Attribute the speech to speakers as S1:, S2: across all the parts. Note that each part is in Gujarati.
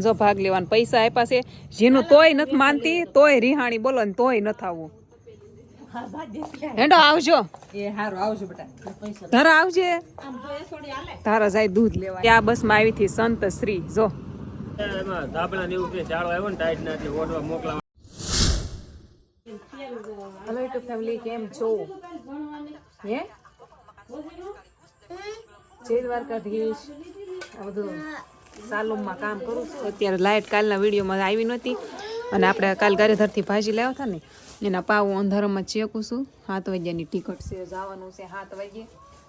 S1: જો ભાગ લેવાનો પૈસા આપ્યા છે. જેનું તોય નથી માનતી તોય રિહાણી બોલો ને તોય નથી આવવું. હેંડો આવજો.
S2: એ હારું આવજો બેટા. પૈસા
S1: ધરા આવજે. તારા જાય દૂધ લેવા. આ બસમાં આવી હતી સંત શ્રી. જો. હેલો ફેમિલી કેમ છો? હે? જય દ્વારકાધીશ. આ બધું. સાલુમમાં કામ કરું છું. અત્યારે લાઇટ કાલના વિડીયોમાં આવી નહોતી. અને આપણે કાલ ગારેધરથી ભાજી લાવ્યા હતા ને, એના પાવ અંધારામાં ચેકું છું. સાત વાગ્યાની ટિકિટ છે, જવાનું છે સાત વાગ્યે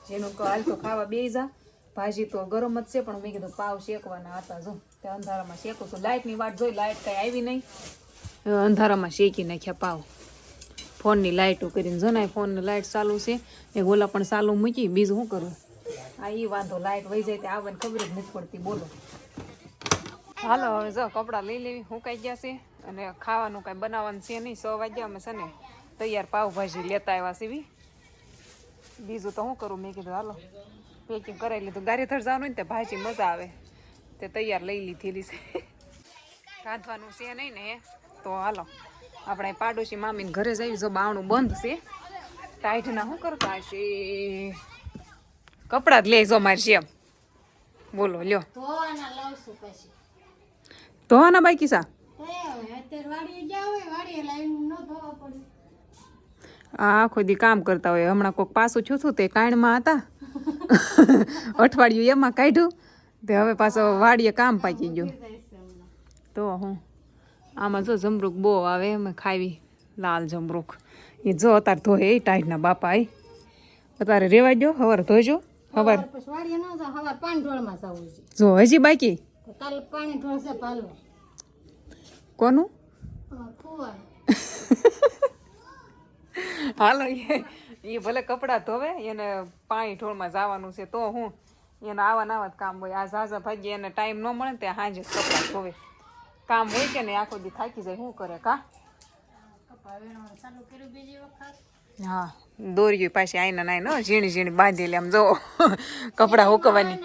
S1: જેનું હાલ તો ખાવા બે જા. ભાજી તો ગરમ જ છે, પણ મેં કીધું પાવ શેકવાના હતા, જો. તે અંધારામાં શેકું છું. લાઇટની વાટ જોઈ લાઇટ કાંઈ આવી નહીં. અંધારામાં શેકી નાખ્યા પાવ ફોનની લાઇટો કરીને જણાય ફોનની લાઇટ ચાલુ છે. એ ઓલા પણ ચાલુ મૂકી, બીજું શું કરું? આ ઈ વાંધો લાઇટ વહી જાય તે આવવાની ખબર જ નથી પડતી. બોલો. હાલો, હવે જો, કપડાં લઈ લેવી, હુકાઈ ગયા છે અને ખાવાનું કાંઈ બનાવવાનું છે નહીં. સો વાગ્યા અમે છે ને તૈયાર પાવભાજી લેતા આવ્યા સીવી બીજું તો શું કરું? મેં કીધું, હાલો પેકિંગ કરાવી લીધું. ગારીધર જવાનું ને તે ભાજી મજા આવે. તે તૈયાર લઈ લીધેલી છે. રાંધવાનું છે નહીં ને તો હાલો, આપણે પાડોશી મામીને ઘરે જઈ જો બાવણું બંધ છે. ટાઈટના શું કરતા હશે? કપડાં જ લે જો મારી છે એમ બોલો લ્યો.
S3: ધોવાના બાઈ પછી.
S1: તો ના બાકી સા
S3: હે હવે અત્યારે વાડીએ જાવ હોય વાડીએ લાવીને ન ધોવા પડે.
S1: આ આખો દી કામ કરતા હોય. હમણાં કોઈક પાછું છું છું તે કાયણમાં હતા. અઠવાડિયું એમાં કાઢ્યું. તે હવે પાછો વાડીએ કામ પાકી ગયું. તો હું આમાં જો જમરૂક બહુ આવે અમે ખાવી લાલ જમરૂક. એ જો અત્યારે ધોએ એ ટાઈટના બાપા એ અત્યારે રેવા દો હવાર ધોજો. હવાર.
S3: વાડીએ ન જાવ હવાર પાણી ઢોળમાં જવું છે.
S1: જો હજી બાકી?
S3: તો પાણી ઢોળશે પાલવા.
S1: કોનું?
S3: ફુવા
S1: હાલો એ એ ભલે કપડાં ધોવે એને પાણી ઢોળમાં જવાનું છે તો હું એને આવા નાવા કામ હોય. આ ઝાઝા ભાગ્ય એને ટાઈમ ન મળે ને ત્યાં સાંજે જ કપડાં ધોવે. કામ હોય કે ને આખો દી થાકી જાય શું કરે કા?
S3: ચાલુ કર્યું બીજી વખત.
S1: હા. દોર્યું પાછી આઈને નાઈ ન ઝીણી ઝીણી બાંધેલી આમ જો કપડાં હુકવાની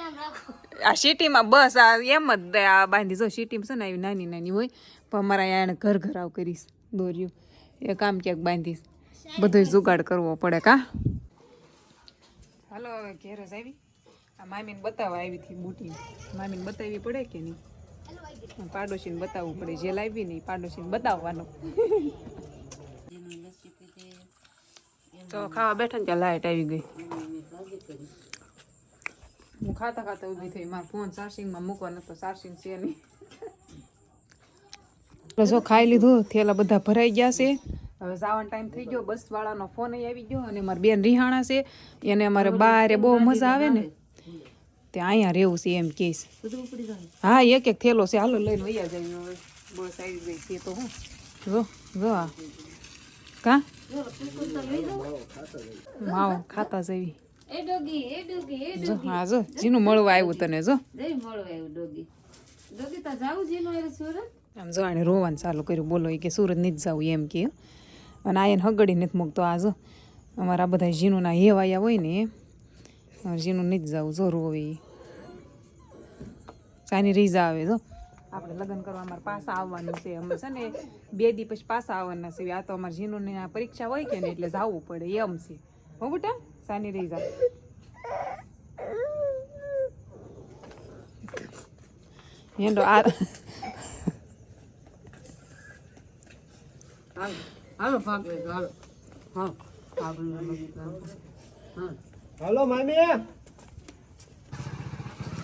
S1: આ સિટીમાં બસ આ એમ જ આ બાંધી જો સિટીમાં છે ને આવી નાની નાની હોય પણ અમારા એને ઘર ઘર આવ કરીશ દોર્યું એ કામ ક્યાંક બાંધીશ. બધો જુગાડ કરવો પડે કા? હાલો હવે ઘેર જ આવી. આ મામીને બતાવવા આવી હતી બુટી મામીને બતાવવી પડે કે નહીં? પાડોશીને બતાવવું પડે જે લાવી નહીં પાડોશીને બતાવવાનું. તો ખાવા બેઠા ને ત્યાં લાઈટ આવી ગઈ. હું ખાતા ખાતા ઊભી થઈ મારો ફોન ચાર્જિંગમાં મૂકવાનો તો ચાર્જિંગ છે નહીં. જો ખાઈ લીધું થેલા બધા ભરાઈ ગયા છે. હવે સાવન ટાઈમ થઈ ગયો બસ વાળાનો ફોન આવી ગયો અને મારી બેન રિહાણા છે. એને અમારે બારે બહુ મજા આવે ને. ત્યાં અહીંયા રહેવું છે એમ કેસ હા એક એક થેલો છે. હાલો લઈને વૈયા જાય હવે બસ આવી ગઈ છે તો હું. જો જો કા? માવો ખાતા જેવી.
S3: એ ડોગી એ ડોગી એ
S1: જો, હા, જો જીનું મળવા આવ્યું તને, જો.
S3: જઈ મળવા આવ્યું ડોગી ડોગી તા જાવું જીનો એ સુરત
S1: આમ જો, આને રોવાનું ચાલુ કર્યું. બોલો એ કે સુરત નહીં જ જાવું એમ કે. અને આ એને હગડી નથી મૂકતો, આ જો. અમારા બધા જીનુના હેવાયા હોય ને એ નહીં જ જવું જો રોવે સાની રીઝા આવે, જો. આપણે લગ્ન કરવા અમારે પાછા આવવાનું છે. અમે છે ને બે દી પછી પાછા આવવાના છે. આ તો અમારે જીનુની પરીક્ષા હોય કે ને એટલે જવું પડે એમ છે. હો બુટા સાની રહી હેંડો આ
S2: હાલો ભાગ લેજો હાલો. હા ભાગ
S4: હાલો. મામી.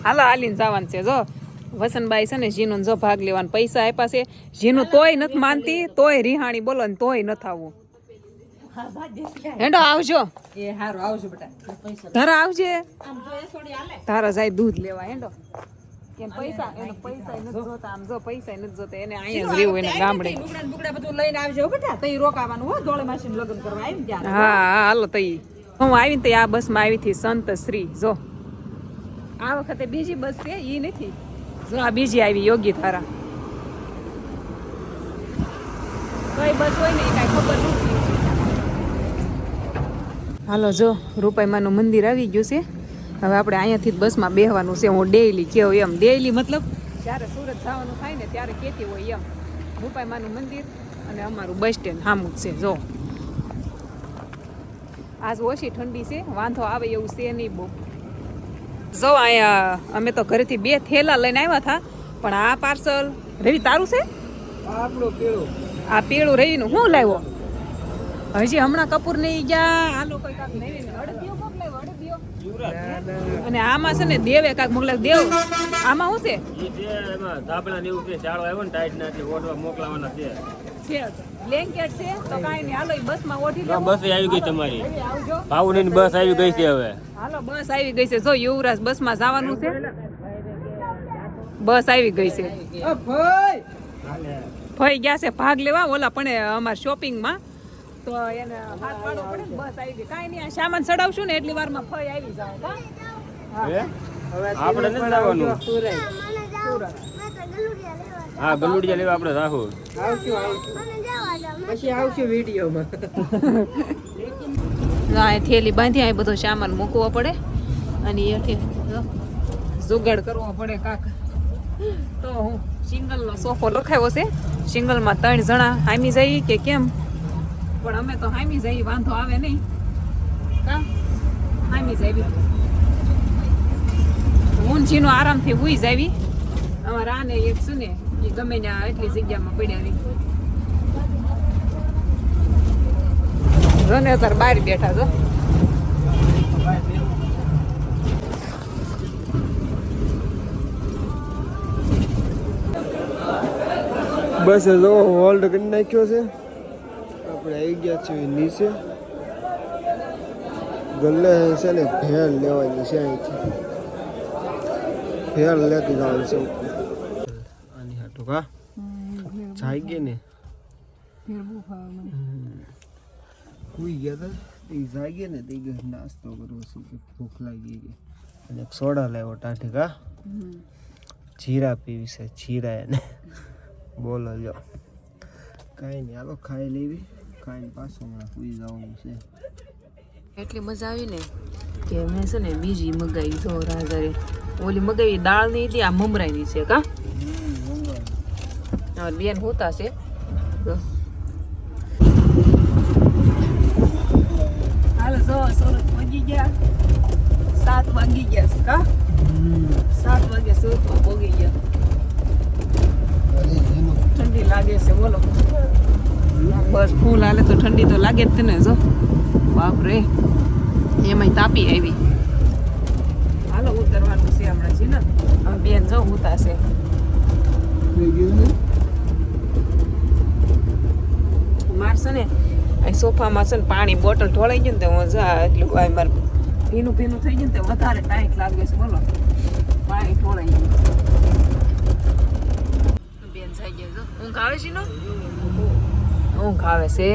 S1: હાલો હાલીને જવાનું છે જો. વસનબાઈ છે ને જીનું જો ભાગ લેવાનું પૈસા આપ્યા છે. જીનું તોય નથી માનતી તોય રિહાણી બોલો ને તોય નથી આવવું. હેંડો આવજો.
S2: એ હારું આવજો બેટા.
S1: ધરા આવજે.
S2: એ
S1: તારા જાય દૂધ લેવા હેંડો. કેમ પૈસા એને પૈસા નથી જોતા આમ જો પૈસા નથી જોતા એને અહીંયા જ રહેવું એને ગામડે.
S2: લુગડા બધું લઈને આવજો હો બેટા. તઈ રોકાવાનું હો જોડે માસીને લગ્ન કરવા આવી ગયા
S1: હા હા હાલો તઈ. હું આવીને તો આ બસમાં આવી હતી સંત શ્રી જો. આ વખતે બીજી બસ છે ઈ નથી. આ બીજી આવી યોગી ધારા કઈ બસ હોય ને કાંઈ ખબર નથી હાલો, જો રૂપાઈમાનું મંદિર આવી ગયું છે. હવે આપણે અહીંયાથી જ બસમાં બેહવાનું છે. હું ડેઈલી કેવું એમ. ડેઈલી મતલબ જ્યારે સુરત જવાનું થાય ને ત્યારે કહેતી હોય એમ. રૂપાઈમાનું મંદિર અને અમારું બસ સ્ટેન્ડ સામું છે. જો. આજ ઓછી ઠંડી છે. વાંધો આવે એવું છે નહીં બહુ. જો અહીંયા અમે તો ઘરેથી બે થેલા લઈને આવ્યા હતા પણ આ પાર્સલ રવિ તારું છે? આ પીળું રવિનું શું લાવ્યો? હજી હમણાં કપૂર નહીં ગયા આ લોકો કાંક નવીન અડદિયો કોક લાવ્યો અડદિયો અને આમાં છે ને દેવ કાંક મોકલા દેવ. આમાં શું છે?
S4: ધાબળા ને એવું છે શાળો આવ્યો ને ટાઈટ નાથી ઓઢવા મોકલાવાના છે.
S1: છે બ્લેન્કેટ છે તો કાંઈ નહીં. હાલો ઈ બસમાં ઓઢી
S4: હા, બસ આવી ગઈ તમારી.
S1: હવે આવજો.
S4: બસ આવી ગઈ છે હવે.
S1: હાલો બસ આવી ગઈ છે. જો યુવરાજ બસમાં જવાનું છે. બસ આવી ગઈ છે. ફઈ ગયા છે ભાગ લેવા. ઓલા પણ અમાર શોપિંગમાં તો એને હાથ પાડવો પડે ને બસ આવી ગઈ. કાંઈ નહીં આ સામાન ચડાવશું ને એટલી વારમાં ફઈ આવી જાય કા?
S4: આપણે નથી જવાનું. હા ગલુડિયા લેવા આપણે રાખો.
S2: પછી આવશું વિડીયોમાં.
S1: ના એ થેલી બાંધી આ બધો સામાન મૂકવો પડે. અને એથી જુગાડ કરવો પડે કાક. તો હું સિંગલનો સોફો લખાયો છે. સિંગલમાં ત્રણ જણા હામી જઈએ કે કેમ? પણ અમે તો હામી જઈએ વાંધો આવે નહીં. કા? હામી હું જીનો આરામથી હુઈ જાવી. અમારા આને એક શું ને એ ગમે ત્યાં એટલી જગ્યામાં પડ્યા રહી. જો અત્યારે બહાર બેઠા છો.
S5: બસ જો હોલ્ડ કરી નાખ્યો છે. આપણે આવી ગયા છીએ નીચે. ગલ્લે છે ને ભેળ લેવાની છે અહીંથી. ભેળ લેતી જવાનું છે આની હાટું કા જાય ગઈ ને? સુઈ ગયા હતા એ જાગી ને? તે ગઈ નાસ્તો કરવો શું કે ભૂખ લાગી ગઈ અને સોડા લાવ્યો ટાઢી કા જીરા પીવી છે જીરા એને. બોલો જો કાંઈ નહીં હાલો ખાઈ લેવી. ખાઈને પાછો હમણાં સુઈ જવાનું છે.
S1: એટલી મજા આવી ને કે મેં છે ને બીજી મગાવી તો રાજારે. ઓલી મગાવી દાળની હતી આ મમરાની છે કા? હા, બેન હોતા છે. હાલો જો સુરત પહોંચી ગયા. સાત વાગી ગયા છે, કા સાત વાગે સુરતમાં પહોંચી ગયા ઠંડી લાગે છે બોલો બસ ફૂલ હાલે તો ઠંડી તો લાગે જ તને જો. બાપ રે એમાંય તાપી આવી. હાલો, ઉતરવાનું છે હમણાં છે ને. હવે બેન જો ઉતારશે. મારશે ને. અહીં સોફામાં છે ને પાણી બોટલ ઢોળાઈ ગયું ને તો હું જા એટલું આ મારે ભીનું ભીનું થઈ ગયું ને તો વધારે ટાઈટ લાગે છે, બોલો. પાણી ઢોળાઈ ગયું. બેન થઈ ગયું ઊંઘ આવે છે નો? ઊંઘ આવે છે.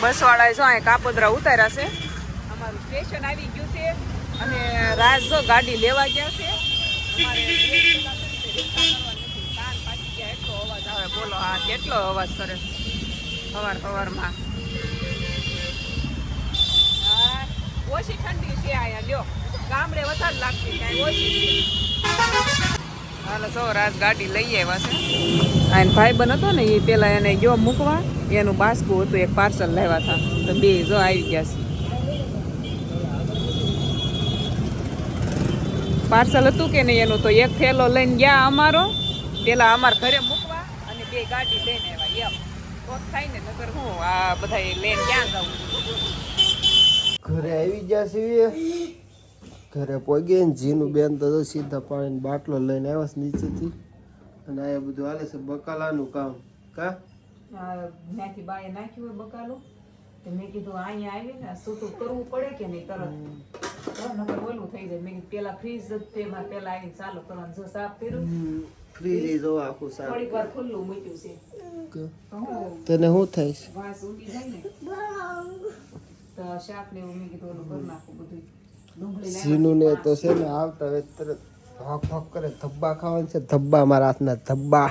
S1: બસ વાળા જો અહીં કાપોદરા ઉતાર્યા છે. અમારું સ્ટેશન આવી ગયું છે. અને રાજ જો ગાડી લેવા ગયા છે. બોલો હા કેટલો અવાજ કરે સવાર સવારમાં ઓછી ઠંડી છે અહીંયા, લ્યો. ગામડે વધારે લાગતી ઓછી હાલો જો રાજ ગાડી લઈ આવ્યા છે. આ એનો ભાઈબંધ હતો ને એ પેલા એને ગયો મૂકવા એનું બાસ્કું હતું એક પાર્સલ લાવ્યા હતા. તો બે જો આવી ગયા છે. પાર્સલ હતું કે નહીં એનું તો એક થેલો લઈને ગયા અમારો. પેલા અમારા ઘરે મૂકવા અને બે ગાડી લઈને આવ્યા એમ. કોક થાય ને નગર હું આ બધા લઈને ક્યાં જવું
S5: ઘરે આવી ગયા છીએ. ઘરે પહોંચી ને જીનું બેન તો સીધા પાણીનો બાટલો લઈને આવ્યા છે નીચેથી. અને આ બધું હાલે છે બકાલાનું કામ. કા?
S1: ત્યાંથી બાએ નાખ્યું હોય બકાલું તો મેં કીધું અહીંયા આવી ને સૂતું કરવું પડે કે નહીં તરત? નકર ઓલું થઈ જાય. મેં પેલા ફ્રીજ જ તેમાં પેલા આવીને ચાલુ કરવાનું જો સાફ કર્યું.
S5: ફ્રીજ જો આખું સાફ
S1: થોડીક વાર ખુલ્લું મૂક્યું છે.
S5: તને શું થાય?
S1: વાસ ઉડી જાય ને. તો શાક ને એવું મેં કીધું ઓલું કરી નાખું બધું ડુંગળી લાવ્યા.
S5: જીનું ને તો છે ને આવતા હવે તરત ભોક ભોક કરે ધબ્બા ખાવાનું છે ધબ્બા મારા હાથના ધબ્બા